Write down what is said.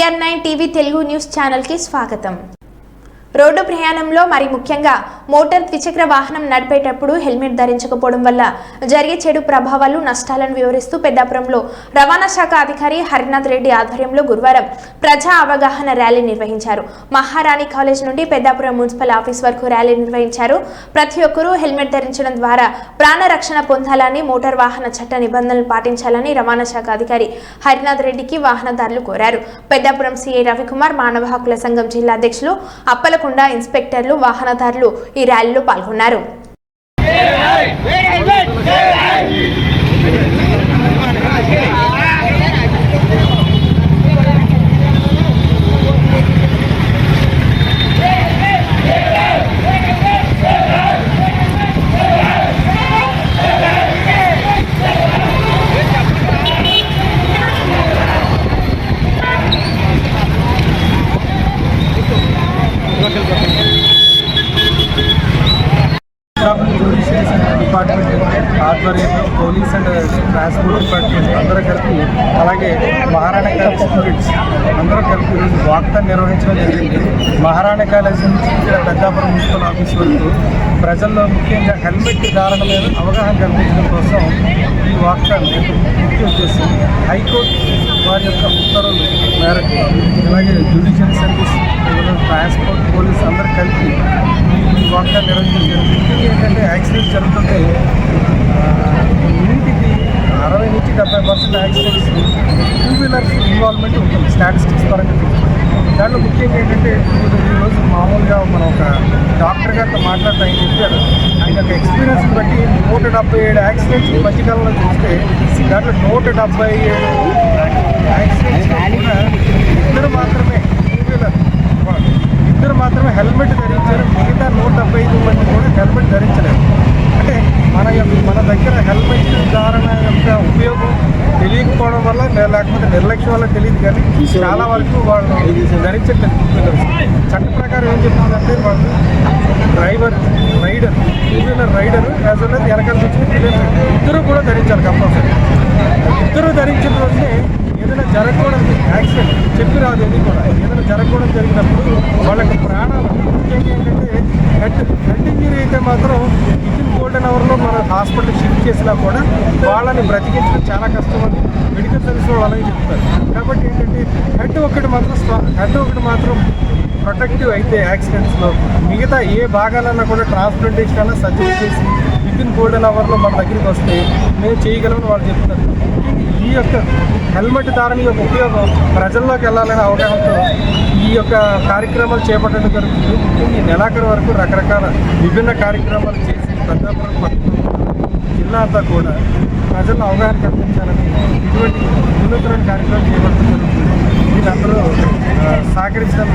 TR nine TV Telugu news ఛానల్కి స్వాగతం. Road ప్రయాణంలో మరి ముఖ్యంగా మోటార్ ద్విచక్ర వాహనం నడిపేటప్పుడు హెల్మెట్ ధరించకపోవడం వల్ల జరిగే చెడు ప్రభావాలు నష్టాలను వివరిస్తూ పెద్దాపురంలో రవాణా శాఖ అధికారి హరినాథ్ రెడ్డి ఆధ్వర్యంలో గురువారం ప్రజా అవగాహన ర్యాలీ నిర్వహించారు. మహారాణి కాలేజ్ నుండి పెద్దాపురం మున్సిపల్ ఆఫీస్ వరకు ర్యాలీ నిర్వహించారు. ప్రతి ఒక్కరూ హెల్మెట్ ధరించడం ద్వారా ప్రాణ రక్షణ పొందాలని మోటార్ వాహన చట్ట నిబంధనలు పాటించాలని రవాణా శాఖ అధికారి హరినాథ్ రెడ్డికి వాహనదారులు కోరారు. పెద్దాపురం సీఐ రవికుమార్ మానవ హక్కుల సంఘం జిల్లా అధ్యక్షులు అప్పల అప్పలకొండ ఇన్స్పెక్టర్లు వాహనదారులు ఈ ర్యాలీలో పాల్గొన్నారు. జ్యుడిషియల్ డిపార్ట్మెంట్ ఆధ్వర్యంలో పోలీస్ అండ్ ట్రాన్స్పోర్ట్ డిపార్ట్మెంట్ అందరూ కలిపి అలాగే మహారాణా కాలేజ్ స్టూడెంట్స్ అందరూ కలిపి ఈరోజు వాక్థాన్ నిర్వహించడం జరిగింది. మహారాణా కాలేజ్ నుంచి ఇక్కడ పెద్దాపురం మున్సిపల్ ఆఫీస్ వరకు ప్రజల్లో ముఖ్యంగా హెల్మెట్ ధారణ మీద అవగాహన కల్పించడం కోసం ఈ వాక్తాన్ని ముఖ్య ఉద్దేశం హైకోర్టు వారి యొక్క ఉత్తర్వులు మేరకు అలాగే జ్యుడిషియల్ సర్వీస్ ట్రాన్స్పోర్ట్ పోలీస్ అందరూ కలిపి ఈ వాక్థాన్ నిర్వహించడం జరిగింది ఏంటంటే యాక్సిడెంట్స్ జరుగుతుంటే ఇంటికి అరవై నుంచి డెబ్బై percent accidents two wheelers involvement ఉంటుంది స్టాటిస్టిక్స్ పరంగా దాంట్లో ముఖ్యంగా ఏంటంటే ఈరోజు మామూలుగా మనం ఒక డాక్టర్ గారితో మాట్లాడుతూ ఆయన చెప్పారు ఆయన యొక్క ఎక్స్పీరియన్స్ బట్టి నూట డెబ్బై ఏడు యాక్సిడెంట్స్ ఈ మధ్యకాలంలో చూస్తే దాంట్లో నూట డెబ్బై ఏడు యాక్సిడెంట్స్ ఇద్దరు మాత్రమే టూ వీలర్ ఇద్దరు మాత్రమే హెల్మెట్ ధరించారు మిగతా నూట డెబ్బై ఐదు మంది కూడా హెల్మెట్ ధరించలేదు అంటే మన యొక్క మన దగ్గర హెల్మెట్ ధారణ యొక్క ఉపయోగం తెలియకపోవడం వల్ల లేకపోతే నిర్లక్ష్యం వల్ల తెలియదు కానీ చాలా వరకు వాళ్ళు ధరించట్లేదు. చట్ట ప్రకారం ఏం చెప్తుందంటే వాళ్ళు driver rider two wheeler rider as well వెనకాల ఇద్దరు కూడా ధరించాలి కంపల్సరీ ఇద్దరు ధరించిన రోజునే ఏదైనా జరగకూడదు యాక్సిడెంట్ చెప్పి రాదు ఏది కూడా. ఏదైనా జరగకూడదు జరిగినప్పుడు వాళ్ళకి ప్రాణాలు ముఖ్యంగా ఏంటంటే హెడ్ హెడ్ ఇంజరీ అయితే మాత్రం వితిన్ గోల్డెన్ అవర్లో మన హాస్పిటల్ షిఫ్ట్ చేసినా కూడా వాళ్ళని బ్రతికించడం చాలా కష్టం అని మెడికల్ సర్వీస్ వాళ్ళు అలాగే చెప్తారు. కాబట్టి ఏంటంటే హెడ్ ఒకటి మాత్రం హెడ్ ఒకటి మాత్రం ప్రొటెక్టివ్ అయితే యాక్సిడెంట్స్లో మిగతా ఏ భాగాలన్నా కూడా ట్రాన్స్ప్లాంటేషన్ అన్నా సర్జరీ చేసి వితిన్ గోల్డెన్ అవర్లో మన దగ్గరికి వస్తే మేము చేయగలమని వాళ్ళు చెప్తారు. ఈ యొక్క హెల్మెట్ ధారణ యొక్క ఉపయోగం ప్రజల్లోకి వెళ్ళాలనే అవగాహనతో ఈ యొక్క కార్యక్రమాలు చేపట్టడం జరుగుతుంది. ఈ నెలాఖరు వరకు రకరకాల విభిన్న కార్యక్రమాలు చేసి పెద్దాపురం పట్టణం జిల్లా అంతా కూడా ప్రజల్లో అవగాహన కల్పించాలని ఇటువంటి వినూత్న కార్యక్రమం చేపట్టడం వీళ్ళందరూ సహకరించడం